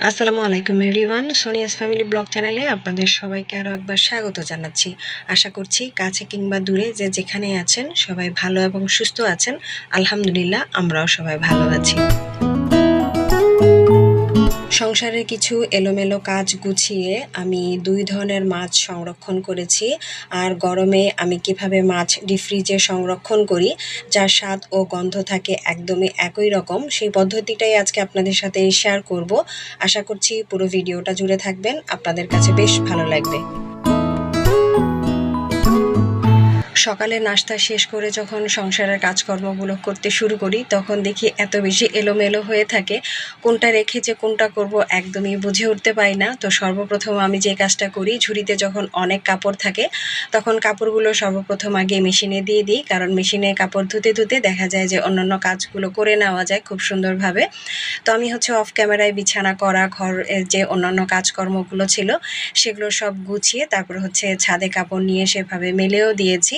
আসসালামু আলাইকুম everyone Sonia's family blog চ্যানেলে আপনাদের সবাইকে আরও একবার স্বাগত জানাচ্ছি। আশা করছি কাছে কিংবা দূরে যে যেখানে আছেন সবাই ভালো এবং সুস্থ আছেন। আলহামদুলিল্লাহ, আমরাও সবাই ভালো আছি। সংসারের কিছু এলোমেলো কাজ গুছিয়ে আমি দুই ধরনের মাছ সংরক্ষণ করেছি। আর গরমে আমি কীভাবে মাছ ডিপ ফ্রিজে সংরক্ষণ করি, যার স্বাদ ও গন্ধ থাকে একদমই একই রকম, সেই পদ্ধতিটাই আজকে আপনাদের সাথে শেয়ার করব। আশা করছি পুরো ভিডিওটা জুড়ে থাকবেন। আপনাদের কাছে বেশ ভালো লাগবে। সকালে নাস্তা শেষ করে যখন সংসারের কাজকর্মগুলো করতে শুরু করি, তখন দেখি এত বেশি এলোমেলো হয়ে থাকে। কোনটা রেখে যে কোনটা করব একদমই বুঝে উঠতে পারি না। তো সর্বপ্রথম আমি যে কাজটা করি, ঝুড়িতে যখন অনেক কাপড় থাকে, তখন কাপড়গুলো সর্বপ্রথম আগে মেশিনে দিয়ে দিই। কারণ মেশিনে কাপড় ধুতে ধুতে দেখা যায় যে অন্যান্য কাজগুলো করে নেওয়া যায় খুব সুন্দরভাবে। তো আমি হচ্ছে অফ ক্যামেরায় বিছানা করা, ঘর যে অন্যান্য কাজকর্মগুলো ছিল, সেগুলো সব গুছিয়ে তারপর হচ্ছে ছাদে কাপড় নিয়ে সেভাবে মেলেও দিয়েছি।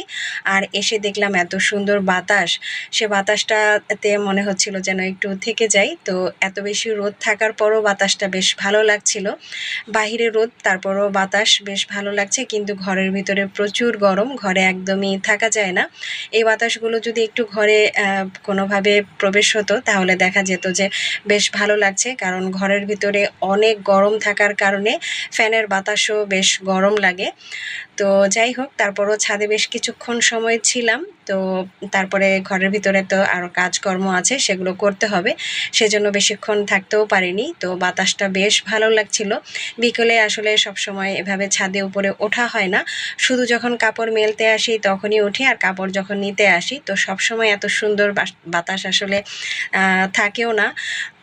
আর এসে দেখলাম এত সুন্দর বাতাস। সে বাতাসটাতে মনে হচ্ছিল যেন একটু থেকে যাই। তো এত বেশি রোদ থাকার পরও বাতাসটা বেশ ভালো লাগছিল। বাহিরে রোদ, তারপরও বাতাস বেশ ভালো লাগছে। কিন্তু ঘরের ভিতরে প্রচুর গরম, ঘরে একদমই থাকা যায় না। এই বাতাসগুলো যদি একটু ঘরে কোনোভাবে প্রবেশ হতো, তাহলে দেখা যেত যে বেশ ভালো লাগছে। কারণ ঘরের ভিতরে অনেক গরম থাকার কারণে ফ্যানের বাতাসও বেশ গরম লাগে। তো যাই হোক, তারপরও ছাদে বেশ কিছুক্ষণ সময় ছিলাম, তো তারপরে ঘরের ভিতরে তো আরও কাজকর্ম আছে, সেগুলো করতে হবে। সেজন্য বেশিক্ষণ থাকতেও পারিনি, তো বাতাসটা বেশ ভালো লাগছিল। বিকেলে আসলে সব সময় এভাবে ছাদে উপরে ওঠা হয় না। শুধু যখন কাপড় মেলতে আসি তখনই উঠি, আর কাপড় যখন নিতে আসি, তো সব সময় এত সুন্দর বাতাস আসলে থাকেও না।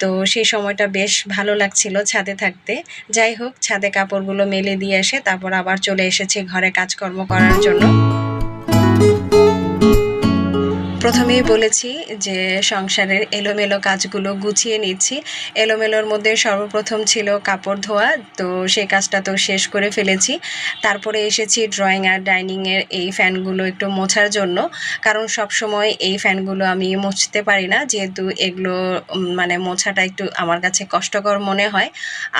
তো সেই সময়টা বেশ ভালো লাগছিল ছাদে থাকতে। যাই হোক, ছাদে কাপড়গুলো মেলে দিয়ে এসে তারপর আবার চলে এসেছি ঘরে কাজকর্ম করার জন্য। প্রথমেই বলেছি যে সংসারের এলোমেলো কাজগুলো গুছিয়ে নিচ্ছি। এলোমেলোর মধ্যে সর্বপ্রথম ছিল কাপড় ধোয়া, তো সেই কাজটা তো শেষ করে ফেলেছি। তারপরে এসেছি ড্রয়িং আর ডাইনিংয়ের এই ফ্যানগুলো একটু মোছার জন্য, কারণ সব সময় এই ফ্যানগুলো আমি মুছতে পারি না, যেহেতু এগুলো মানে মোছাটা একটু আমার কাছে কষ্টকর মনে হয়।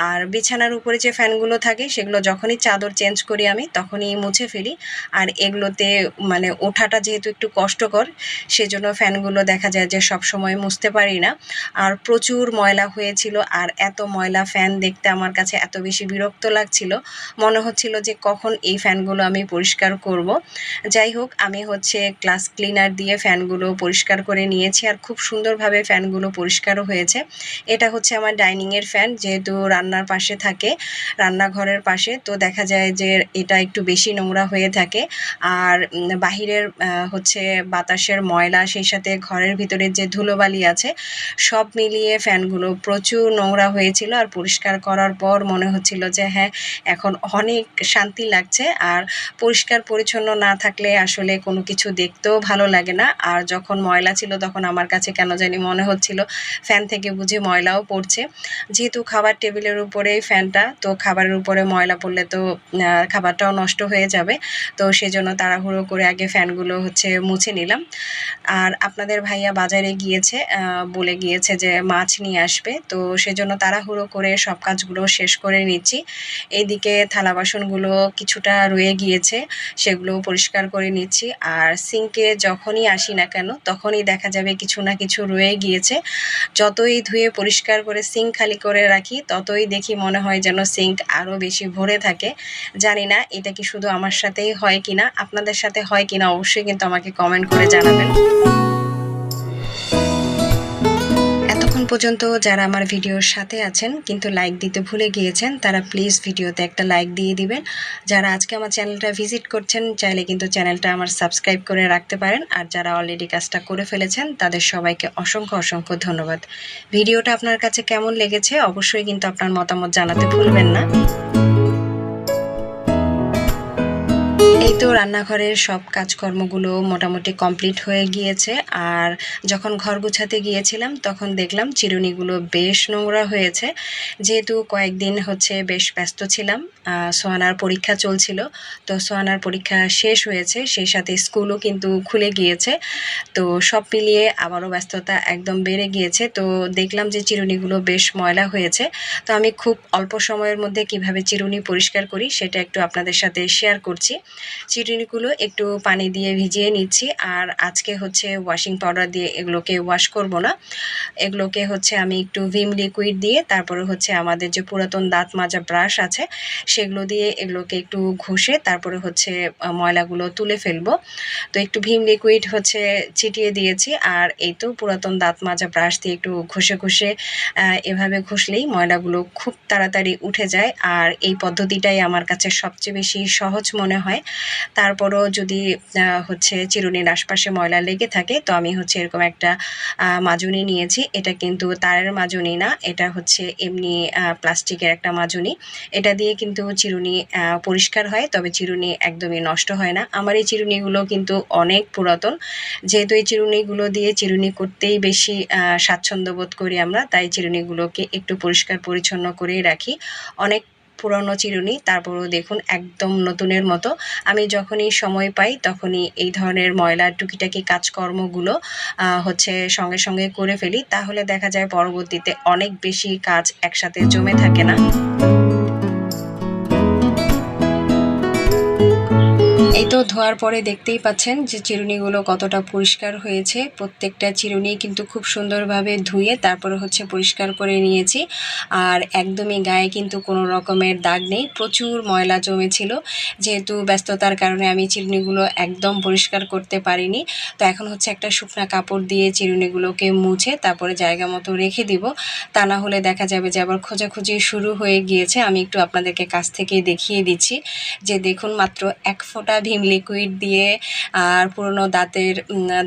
আর বিছানার উপরে যে ফ্যানগুলো থাকে, সেগুলো যখনই চাদর চেঞ্জ করি আমি, তখনই মুছে ফেলি। আর এগুলোতে মানে ওঠাটা যেহেতু একটু কষ্টকর সেজন্য ফ্যানগুলো দেখা যায় যে সব সময় মুছতে পারি না। আর প্রচুর ময়লা হয়েছিল আর এত ময়লা ফ্যান দেখতে আমার কাছে এত বেশি বিরক্ত লাগছিল। মনে হচ্ছিল যে কখন এই ফ্যানগুলো আমি পরিষ্কার করব। যাই হোক, আমি হচ্ছে ক্লাস ক্লিনার দিয়ে ফ্যানগুলো পরিষ্কার করে নিয়েছি আর খুব সুন্দরভাবে ফ্যানগুলো পরিষ্কারও হয়েছে। এটা হচ্ছে আমার ডাইনিংয়ের ফ্যান, যেহেতু রান্নার পাশে থাকে, রান্নাঘরের পাশে, তো দেখা যায় যে এটা একটু বেশি নোংরা হয়ে থাকে। আর বাহিরের হচ্ছে বাতাসের ময়লা ময়লা, সেই সাথে ঘরের ভিতরে যে ধুলোবালি আছে, সব মিলিয়ে ফ্যানগুলো প্রচুর নোংরা হয়েছিল। আর পরিষ্কার করার পর মনে হচ্ছিল যে হ্যাঁ এখন অনেক শান্তি লাগছে। আর পরিষ্কার পরিচ্ছন্ন না থাকলে আসলে কোনো কিছু দেখতেও ভালো লাগে না। আর যখন ময়লা ছিল, তখন আমার কাছে কেন জানি মনে হচ্ছিল, ফ্যান থেকে বুঝে ময়লাও পড়ছে। যেহেতু খাবার টেবিলের উপরেই ফ্যানটা, তো খাবারের উপরে ময়লা পড়লে তো খাবারটাও নষ্ট হয়ে যাবে। তো সেজন্য তাড়াহুড়ো করে আগে ফ্যানগুলো হচ্ছে মুছে নিলাম। আর আপনাদের ভাইয়া বাজারে গিয়েছে বলে গিয়েছে যে মাছ নিয়ে আসবে। তো সেজন্য তাড়াহুড়ো করে সব কাজগুলো শেষ করে নিচ্ছি। এইদিকে থালা বাসনগুলো কিছুটা রয়ে গিয়েছে সেগুলো পরিষ্কার করে নিচ্ছি। আর সিঙ্কে যখনই আসি না কেন, তখনই দেখা যাবে কিছু না কিছু রয়ে গিয়েছে। যতই ধুয়ে পরিষ্কার করে সিঙ্ক খালি করে রাখি, ততই দেখি মনে হয় যেন সিঙ্ক আরও বেশি ভরে থাকে। জানি না এটা কি শুধু আমার সাথেই হয় কিনা, আপনাদের সাথে হয় কিনা অবশ্যই কিন্তু আমাকে কমেন্ট করে জানাবেন। পর্যন্ত যারা আমার ভিডিওর সাথে আছেন, কিন্তু লাইক দিতে ভুলে গিয়েছেন, তারা প্লিজ ভিডিওতে একটা লাইক দিয়ে দিবেন। যারা আজকে আমার চ্যানেলটা ভিজিট করছেন, চাইলে কিন্তু চ্যানেলটা আমার সাবস্ক্রাইব করে রাখতে পারেন। আর যারা অলরেডি কাজটা করে ফেলেছেন, তাদের সবাইকে অসংখ্য অসংখ্য ধন্যবাদ। ভিডিওটা আপনার কাছে কেমন লেগেছে, অবশ্যই কিন্তু আপনার মতামত জানাতে ভুলবেন না। রান্নাঘরের সব কাজকর্মগুলো মোটামুটি কমপ্লিট হয়ে গিয়েছে। আর যখন ঘর গুছাতে গিয়েছিলাম, তখন দেখলাম চিরুনিগুলো বেশ নোংরা হয়েছে। যেহেতু কয়েকদিন হচ্ছে বেশ ব্যস্ত ছিলাম সোয়ানার পরীক্ষা চলছিল। তো সোয়ানার পরীক্ষা শেষ হয়েছে, সেই সাথে স্কুলও কিন্তু খুলে গিয়েছে। তো সব মিলিয়ে আবারও ব্যস্ততা একদম বেড়ে গিয়েছে। তো দেখলাম যে চিরুনিগুলো বেশ ময়লা হয়েছে। তো আমি খুব অল্প সময়ের মধ্যে কীভাবে চিরুনি পরিষ্কার করি, সেটা একটু আপনাদের সাথে শেয়ার করছি। চিরুনিগুলো একটু পানি দিয়ে ভিজিয়ে নিচ্ছি। আর আজকে হচ্ছে ওয়াশিং পাউডার দিয়ে এগুলোকে ওয়াশ করব না। এগুলোকে হচ্ছে আমি একটু ভিম লিকুইড দিয়ে, তারপরে হচ্ছে আমাদের যে পুরাতন দাঁত মাজা ব্রাশ আছে, সেগুলো দিয়ে এগুলোকে একটু ঘষে, তারপরে হচ্ছে ময়লাগুলো তুলে ফেলব। তো একটু ভিম লিকুইড হচ্ছে ছিটিয়ে দিয়েছি। আর এই তো পুরাতন দাঁত মাজা ব্রাশ দিয়ে একটু ঘষে ঘষে এভাবে ঘষলেই ময়লাগুলো খুব তাড়াতাড়ি উঠে যায়। আর এই পদ্ধতিটাই আমার কাছে সবচেয়ে বেশি সহজ মনে হয়। তারপরও যদি হচ্ছে চিরুনির আশপাশে ময়লা লেগে থাকে, তো আমি হচ্ছে এরকম একটা মাজুনি নিয়েছি। এটা কিন্তু তারের মাজুনি না, এটা হচ্ছে এমনি প্লাস্টিকের একটা মাজুনি। এটা দিয়ে কিন্তু চিরুনি পরিষ্কার হয়, তবে চিরুনি একদমই নষ্ট হয় না। আমার এই চিরুনিগুলো কিন্তু অনেক পুরাতন। যেহেতু এই চিরুনিগুলো দিয়ে চিরুনি করতেই বেশি স্বাচ্ছন্দ্য বোধ করি আমরা, তাই চিরুনিগুলোকে একটু পরিষ্কার পরিচ্ছন্ন করেই রাখি। অনেক পুরনো চিরুনি, তারপরেও দেখুন একদম নতুনের মতো। আমি যখনই সময় পাই, তখনই এই ধরনের ময়লার টুকিটাকি কাজকর্মগুলো হচ্ছে সঙ্গে সঙ্গে করে ফেলি। তাহলে দেখা যায় পরবর্তীতে অনেক বেশি কাজ একসাথে জমে থাকে না। এই তো ধোয়ার পরে দেখতেই পাচ্ছেন যে চিরুনিগুলো কতটা পরিষ্কার হয়েছে। প্রত্যেকটা চিরুনি কিন্তু খুব সুন্দরভাবে ধুয়ে তারপরে হচ্ছে পরিষ্কার করে নিয়েছি। আর একদমই গায়ে কিন্তু কোনো রকমের দাগ নেই। প্রচুর ময়লা জমেছিল। যেহেতু ব্যস্ততার কারণে আমি চিরুনিগুলো একদম পরিষ্কার করতে পারিনি। তো এখন হচ্ছে একটা শুকনা কাপড় দিয়ে চিরুনিগুলোকে মুছে তারপরে জায়গা মতো রেখে দিব। তা না হলে দেখা যাবে যে আবার খোঁজাখুঁজি শুরু হয়ে গিয়েছে। আমি একটু আপনাদেরকে কাছ থেকে দেখিয়ে দিচ্ছি। যে দেখুন মাত্র এক ফোঁটা ভীম লিকুইড দিয়ে আর পুরনো দাঁতের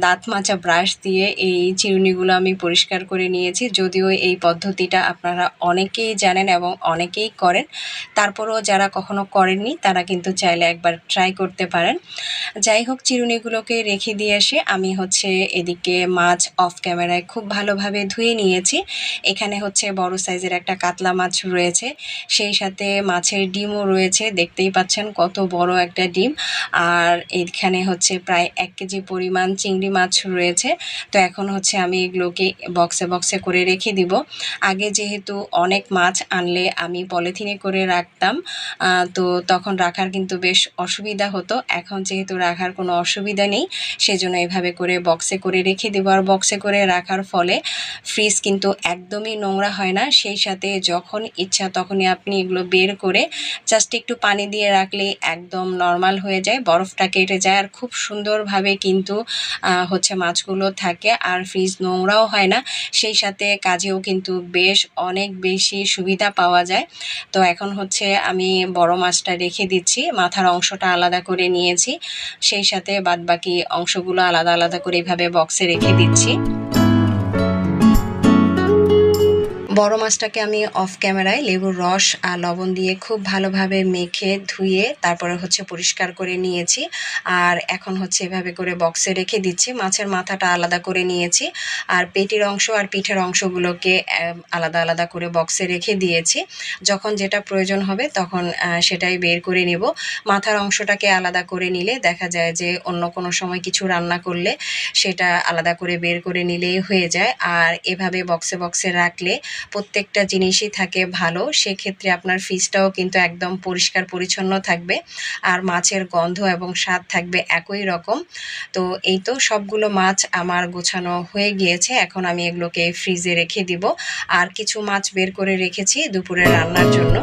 দাঁত মাচা ব্রাশ দিয়ে এই চিরুনিগুলো আমি পরিষ্কার করে নিয়েছি। যদিও এই পদ্ধতিটা আপনারা অনেকেই জানেন এবং অনেকেই করেন। তারপরেও যারা কখনো করেননি, তারা কিন্তু চাইলে একবার ট্রাই করতে পারেন। যাই হোক, চিরুনিগুলোকে রেখে দিয়ে এসে আমি হচ্ছে এদিকে মাছ অফ ক্যামেরায় খুব ভালোভাবে ধুয়ে নিয়েছি। এখানে হচ্ছে বড় সাইজের একটা কাতলা মাছ রয়েছে। সেই সাথে মাছের ডিমও রয়েছে। দেখতেই পাচ্ছেন কত বড় একটা ডিম। আর এখানে হচ্ছে প্রায় এক কেজি পরিমাণ চিংড়ি মাছ রয়েছে। তো এখন হচ্ছে আমি এগুলোকে বক্সে বক্সে করে রেখে দিব। আগে যেহেতু অনেক মাছ আনলে আমি পলিথিনে করে রাখতাম তো তখন রাখার কিন্তু বেশ অসুবিধা হতো। এখন যেহেতু রাখার কোনো অসুবিধা নেই, সেজন্য এভাবে করে বক্সে করে রেখে দেবো। আর বক্সে করে রাখার ফলে ফ্রিজ কিন্তু একদমই নোংরা হয় না। সেই সাথে যখন ইচ্ছা তখনই আপনি এগুলো বের করে জাস্ট একটু পানি দিয়ে রাখলে একদম নর্মাল হয়ে যায়। বরফটা কেটে যায় আর খুব সুন্দরভাবে কিন্তু হচ্ছে মাছগুলো থাকে আর ফ্রিজ নোংরাও হয় না। সেই সাথে কাজেও কিন্তু বেশ অনেক বেশি সুবিধা পাওয়া যায়। তো এখন হচ্ছে আমি বড় মাছটা রেখে দিচ্ছি, মাথার অংশটা আলাদা করে নিয়েছি। সেই সাথে বাদবাকি অংশগুলো আলাদা আলাদা করে এভাবে বক্সে রেখে দিচ্ছি। বড় মাছটাকে আমি অফ ক্যামেরায় লেবুর রস আর লবণ দিয়ে খুব ভালোভাবে মেখে ধুয়ে তারপরে হচ্ছে পরিষ্কার করে নিয়েছি। আর এখন হচ্ছে এভাবে করে বক্সে রেখে দিচ্ছি। মাছের মাথাটা আলাদা করে নিয়েছি। আর পেটির অংশ আর পিঠের অংশগুলোকে আলাদা আলাদা করে বক্সে রেখে দিয়েছি। যখন যেটা প্রয়োজন হবে তখন সেটাই বের করে নেব। মাথার অংশটাকে আলাদা করে নিলে দেখা যায় যে অন্য কোনো সময় কিছু রান্না করলে সেটা আলাদা করে বের করে নিলেই হয়ে যায়। আর এভাবে বক্সে বক্সে রাখলে প্রত্যেকটা জিনিসই থাকে ভালো, সেক্ষেত্রে আপনার ফ্রিজটাও কিন্তু একদম পরিষ্কার, পরিচ্ছন্ন থাকবে। আর মাছের গন্ধ এবং স্বাদ থাকবে একই রকম। তো এই তো সবগুলো মাছ আমার গোছানো হয়ে গিয়েছে, এখন আমি এগুলোকে ফ্রিজে রেখে দিব। আর কিছু মাছ বের করে রেখেছি দুপুরে রান্নার জন্য।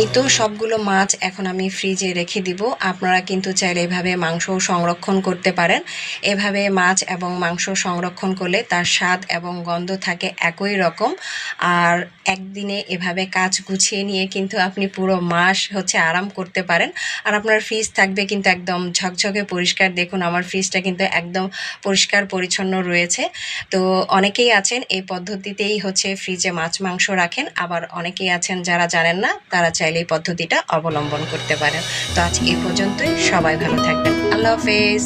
এই তো সবগুলো মাছ এখন আমি ফ্রিজে রেখে দিব। আপনারা কিন্তু চাইলে এভাবে মাংস সংরক্ষণ করতে পারেন। এভাবে মাছ এবং মাংস সংরক্ষণ করলে তার স্বাদ এবং গন্ধ থাকে একই রকম। আর একদিনে এভাবে কাজ গুছিয়ে নিয়ে কিন্তু আপনি পুরো মাস হচ্ছে আরাম করতে পারেন। আর আপনার ফ্রিজ থাকবে কিন্তু একদম ঝকঝকে পরিষ্কার। দেখুন, আমার ফ্রিজটা কিন্তু একদম পরিষ্কার পরিচ্ছন্ন রয়েছে। তো অনেকেই আছেন এই পদ্ধতিতেই হচ্ছে ফ্রিজে মাছ মাংস রাখেন। আবার অনেকেই আছেন যারা জানেন না, তারা চাইলে এই পদ্ধতিটা অবলম্বন করতে পারেন। তো আজ এই পর্যন্তই। সবাই ভালো থাকবেন। আল্লাহ হাফেজ।